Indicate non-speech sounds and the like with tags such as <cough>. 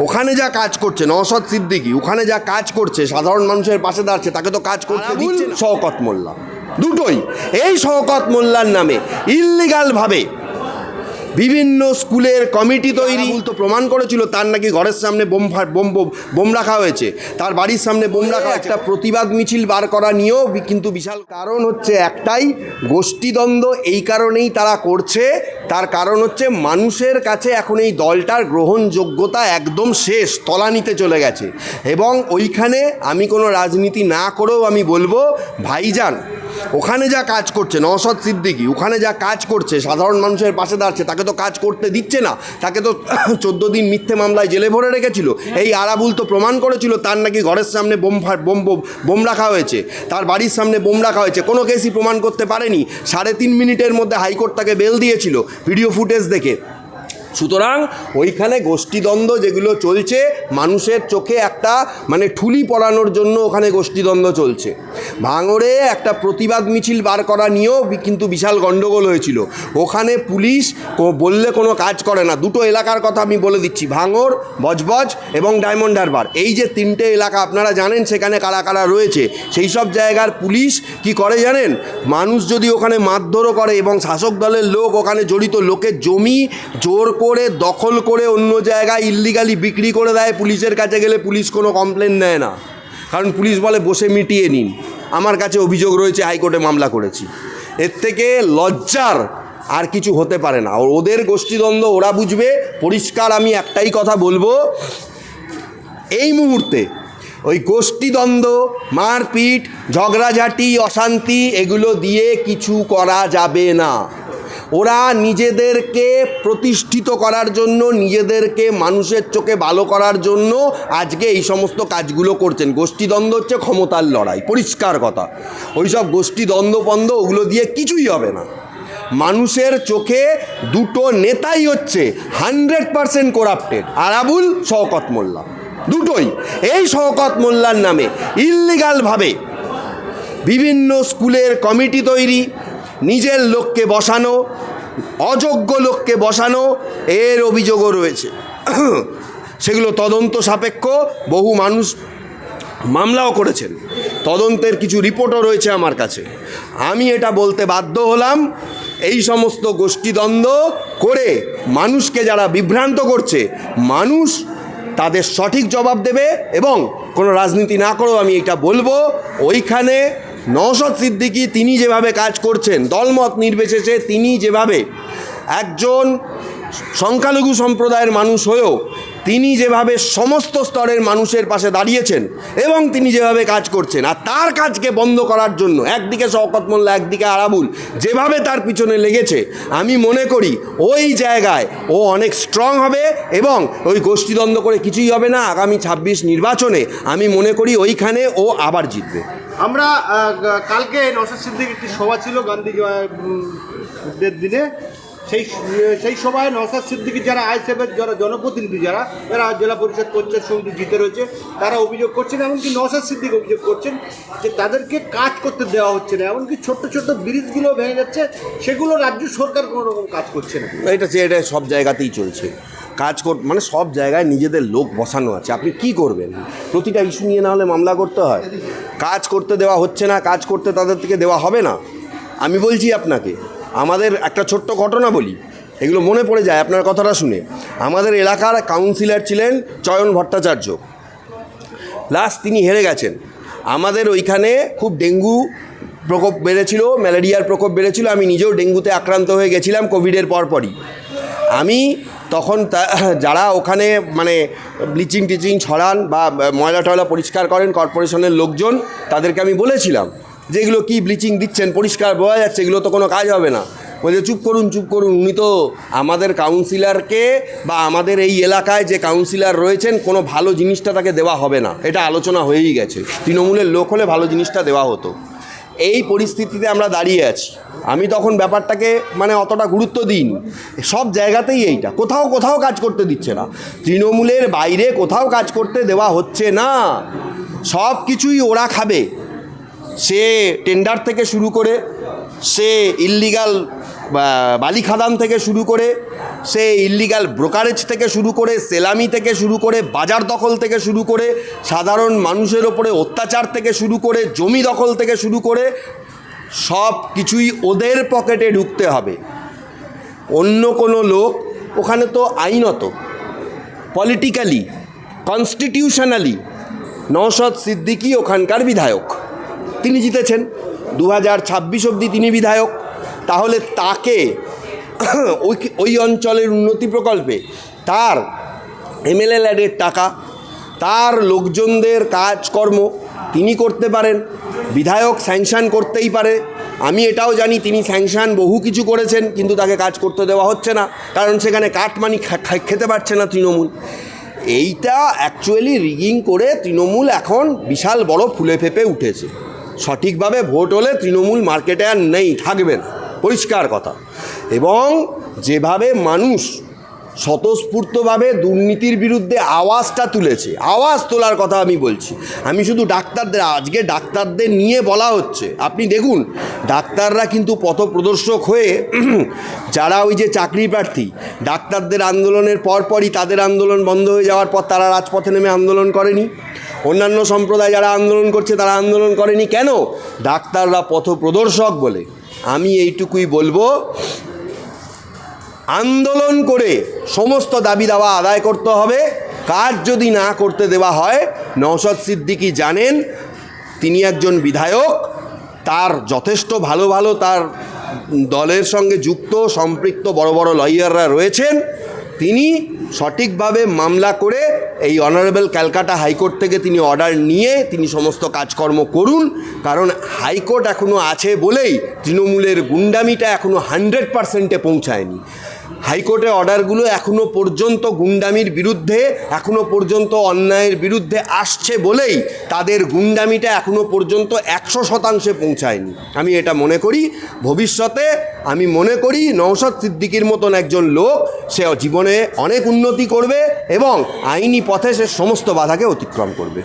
ওখানে যা কাজ করছে নওশাদ সিদ্দিকি ওখানে যা কাজ করছে সাধারণ মানুষের পাশে দাঁড়াচ্ছে তাকে তো কাজ করতে দিচ্ছে শওকত মোল্লা। দুটোই। এই শওকত মোল্লার নামে ইল্লিগালভাবে বিভিন্ন স্কুলের কমিটি তৈরি। তো প্রমাণ করেছিল, তার নাকি ঘরের সামনে বোম বোম, বোম- রাখা হয়েছে। তার বাড়ির সামনে বোম রাখা একটা প্রতিবাদ মিছিল বার করা নিয়েও কিন্তু বিশাল কারণ হচ্ছে একটাই, গোষ্ঠীদ্বন্দ্ব এই কারণেই তারা করছে। তার কারণ হচ্ছে মানুষের কাছে এখন এই দলটার গ্রহণযোগ্যতা একদম শেষ, তলানিতে চলে গেছে। এবং ওইখানে আমি কোনো রাজনীতি না করেও আমি বলব, ভাইজান ওখানে যা কাজ করছে, নওশাদ সিদ্দিকি, ওখানে যা কাজ করছে, সাধারণ মানুষের পাশে দাঁড়াচ্ছে তাকে তো কাজ করতে দিচ্ছে না, তাকে তো <coughs> চোদ্দ দিন মিথ্যে মামলায় জেলে ভরে রেখেছিল। এই আরাবুল তো প্রমাণ করেছিল, তার নাকি ঘরের সামনে বোম, বোম- বোম রাখা হয়েছে, তার বাড়ির সামনে বোম রাখা হয়েছে, কোনো কেসই প্রমাণ করতে পারেনি। সাড়ে তিন মিনিটের মধ্যে হাইকোর্ট তাকে বেল দিয়েছিল, ভিডিও ফুটেজ দেখে। সুতরাং ওইখানে গোষ্ঠীদ্বন্দ্ব যেগুলো চলছে, মানুষের চোখে একটা মানে ঠুলি পড়ানোর জন্য ওখানে গোষ্ঠীদ্বন্দ্ব চলছে। ভাঙড়ে একটা প্রতিবাদ মিছিল বার করা নিয়েও কিন্তু বিশাল গণ্ডগোল হয়েছিল। ওখানে পুলিশ বললে কোনো কাজ করে না। দুটো এলাকার কথা আমি বলে দিচ্ছি। ভাঙড়, বজবজ এবং ডায়মন্ড হারবার। এই যে তিনটে এলাকা আপনারা জানেন সেখানে কারা কারা রয়েছে, সেই সব জায়গার পুলিশ কি করে জানেন? মানুষ যদি ওখানে মারধরও করে এবং শাসক দলের লোক ওখানে জড়িত, লোকের জমি জোর করে, দখল করে অন্য জায়গায় ইল্লিগালি বিক্রি করে দেয়, পুলিশের কাছে গেলে পুলিশ কোনো কমপ্লেন নেয় না। কারণ পুলিশ বলে, বসে মিটিয়ে নিন। আমার কাছে অভিযোগ রয়েছে, হাইকোর্টে মামলা করেছি। এর থেকে লজ্জার আর কিছু হতে পারে না। ওদের গোষ্ঠীদ্বন্দ্ব, ওরা বুঝবে, পরিষ্কার আমি একটাই কথা বলব। এই মুহূর্তে ওই গোষ্ঠীদ্বন্দ্ব, মারপিট, ঝগড়াঝাটি, অশান্তি, এগুলো দিয়ে কিছু করা যাবে না। ওরা নিজেদেরকে প্রতিষ্ঠিত করার জন্য, নিজেদেরকে মানুষের চোখে ভালো করার জন্য আজকে এই সমস্ত কাজগুলো করছেন। গোষ্ঠীদ্বন্দ্ব হচ্ছে ক্ষমতার লড়াই, পরিষ্কার কথা। ওইসব গোষ্ঠীদ্বন্দ্ব পন্দ ওগুলো দিয়ে কিছুই হবে না। মানুষের চোখে দুটো নেতাই হচ্ছে hundred percent corrupted Arabul, Shaukat Molla. দুটোই। এই শওকত মোল্লার নামে ইল্লিগালভাবে বিভিন্ন স্কুলের কমিটি তৈরি নিজের লোককে বসানো, অযোগ্য লোককে বসানো, এর অভিযোগও রয়েছে। সেগুলো তদন্ত সাপেক্ষ, বহু মানুষ মামলাও করেছেন। তদন্তের কিছু রিপোর্টও রয়েছে আমার কাছে। আমি এটা বলতে বাধ্য হলাম, এই সমস্ত গোষ্ঠীদ্বন্দ্ব করে মানুষকে যারা বিভ্রান্ত করছে, মানুষ তাদের সঠিক জবাব দেবে এবং কোনো রাজনীতি না করেও আমি এটা বলব। ওইখানে নওশাদ সিদ্দিকী তিনি যেভাবে কাজ করছেন, দলমত নির্বিশেষে তিনি যেভাবে একজন সংখ্যালঘু সম্প্রদায়ের মানুষ হয়েও তিনি যেভাবে সমস্ত স্তরের মানুষের পাশে দাঁড়িয়েছেন এবং তিনি যেভাবে কাজ করছেন, আর তার কাজকে বন্ধ করার জন্য, একদিকে শওকত মোল্লা, একদিকে আরাবুল, যেভাবে তার পিছনে লেগেছে, আমি মনে করি ওই জায়গায় ও অনেক স্ট্রং হবে এবং ওই গোষ্ঠীদ্বন্দ্ব করে কিছুই হবে না আগামী ছাব্বিশ নির্বাচনে। আমি মনে করি ওইখানে ও আবার জিতবে। আমরা কালকে নসাদ সিদ্দিক একটি সভা ছিল গান্ধী দিনে। সেই সেই সভায় নসাদ সিদ্দিকী যারা আইসেফের যারা জনপ্রতিনিধি যারা যারা জেলা পরিষদ পঞ্চায়েত সমিতি জিতে রয়েছে, তারা অভিযোগ করছেন এমনকি নসাদ সিদ্দিক অভিযোগ করছেন যে তাদেরকে কাজ করতে দেওয়া হচ্ছে না, এমনকি ছোট্ট ছোট্ট ব্রিজগুলো ভেঙে যাচ্ছে, সেগুলো রাজ্য সরকার কোনো রকম কাজ করছে না। এটা এটা সব জায়গাতেই চলছে। কাজ কর মানে সব জায়গায় নিজেদের লোক বসানো আছে, আপনি কি করবেন? প্রতিটা ইস্যু নিয়ে না হলে মামলা করতে হয়। কাজ করতে দেওয়া হচ্ছে না, কাজ করতে তাদের থেকে দেওয়া হবে না। আমি বলছি আপনাকে আমাদের একটা ছোট্ট ঘটনা বলি। এগুলো মনে পড়ে যায় আপনার কথাটা শুনে। আমাদের এলাকার কাউন্সিলর ছিলেন চয়ন ভট্টাচার্য। লাস্ট তিনি হেরে গেছেন। আমাদের ওইখানে খুব ডেঙ্গু প্রকোপ বেড়েছিল, ম্যালেরিয়ার প্রকোপ বেড়েছিল, আমি নিজেও ডেঙ্গুতে আক্রান্ত হয়ে গেছিলাম কোভিডের পরপরই আমি তখন যারা ওখানে মানে ব্লিচিং টিচিং ছড়ান বা ময়লা টয়লা পরিষ্কার করেন কর্পোরেশনের লোকজন, তাদেরকে আমি বলেছিলাম যে এগুলো কী ব্লিচিং দিচ্ছেন, পরিষ্কার বোঝা যাচ্ছে এগুলো তো কোনো কাজ হবে না। বলছে, চুপ করুন চুপ করুন। উনি তো আমাদের কাউন্সিলরকে বা আমাদের এই এলাকায় যে কাউন্সিলর রয়েছেন, কোনো ভালো জিনিসটা তাকে দেওয়া হবে না। এটা আলোচনা হয়েই গেছে। তৃণমূলের লোক হলে ভালো জিনিসটা দেওয়া হতো। এই পরিস্থিতিতে আমরা দাঁড়িয়ে আছি। আমি তখন ব্যাপারটাকে মানে অতটা গুরুত্ব দিন সব জায়গাতেই এইটা। কোথাও কোথাও কাজ করতে দিচ্ছে না। তৃণমূলের বাইরে কোথাও কাজ করতে দেওয়া হচ্ছে না। সব কিছুই ওরা খাবে। সে টেন্ডার থেকে শুরু করে, সে ইল্লিগাল বালি খাদান থেকে শুরু করে, সে ইল্লিগাল ব্রোকারেজ থেকে শুরু করে, সেলামি থেকে শুরু করে, বাজার দখল থেকে শুরু করে, সাধারণ মানুষের ওপরে অত্যাচার থেকে শুরু করে, জমি দখল থেকে শুরু করে, সব কিছুই ওদের পকেটে ঢুকতে হবে। অন্য কোনো লোক ওখানে তো আইনত। পলিটিক্যালি কনস্টিটিউশনালি নওশদ সিদ্দিকি ওখানকার বিধায়ক। তিনি জিতেছেন। দু হাজার ছাব্বিশ অবধি তিনি বিধায়ক। তাহলে তাকে <coughs> ওই ওই অঞ্চলের উন্নতি প্রকল্পে তার এমএলএ ল্যাডের টাকা, তার লোকজনদের কাজকর্ম তিনি করতে পারেন। বিধায়ক স্যাংশন করতেই পারে। আমি এটাও জানি তিনি স্যাংশন বহু কিছু করেছেন, কিন্তু তাকে কাজ করতে দেওয়া হচ্ছে না, কারণ সেখানে কাটমানি খেতে পারছে না তৃণমূল। এইটা অ্যাকচুয়ালি রিগিং করে তৃণমূল এখন বিশাল বড় ফুলে ফেপে উঠেছে। সঠিকভাবে ভোট হলে তৃণমূল মার্কেটে আর নেই থাকবে না। পরিষ্কার কথা। এবং যেভাবে মানুষ স্বতঃস্ফূর্তভাবে দুর্নীতির বিরুদ্ধে আওয়াজটা তুলেছে। আওয়াজ তোলার কথা আমি বলছি। আমি শুধু ডাক্তারদের, আজকে ডাক্তারদের নিয়ে বলা হচ্ছে। আপনি দেখুন, ডাক্তাররা কিন্তু পথপ্রদর্শক হয়ে <clears throat> যারা ওই যে চাকরি প্রার্থী, ডাক্তারদের আন্দোলনের পরপরই তাদের আন্দোলন বন্ধ হয়ে যাওয়ার পর তারা রাজপথে নেমে আন্দোলন করেনি। অন্যান্য সম্প্রদায় যারা আন্দোলন করছে, তারা আন্দোলন করেনি। কেন? ডাক্তাররা পথপ্রদর্শক বলে। আমি এইটুকুই বলব আন্দোলন করে সমস্ত দাবি দাওয়া আদায় করতে হবে। কাজ যদি না করতে দেওয়া হয়, নওশদ সিদ্দিকি জানেন, তিনি একজন বিধায়ক, তার যথেষ্ট ভালো ভালো তার দলের সঙ্গে যুক্ত, সম্পৃক্ত বড় বড় লয়াররা রয়েছেন। তিনি সঠিকভাবে মামলা করে এই অনারেবল ক্যালকাটা হাইকোর্ট থেকে তিনি অর্ডার নিয়ে তিনি সমস্ত কাজকর্ম করুন। কারণ হাইকোর্ট এখনও আছে বলেই তৃণমূলের গুন্ডামিটা এখনও হান্ড্রেড পার্সেন্টে পৌঁছায়নি। হাইকোর্টের অর্ডারগুলো এখনও পর্যন্ত গুন্ডামির বিরুদ্ধে এখনও পর্যন্ত অন্যায়ের বিরুদ্ধে আসছে বলেই তাদের গুন্ডামিটা এখনও পর্যন্ত একশো শতাংশে পৌঁছায়নি। আমি এটা মনে করি। ভবিষ্যতে আমি মনে করি নওশাদ সিদ্দিকির মতন একজন লোক, সে জীবনে অনেক উন্নতি করবে এবং আইনি পথে সে সমস্ত বাধাকে অতিক্রম করবে।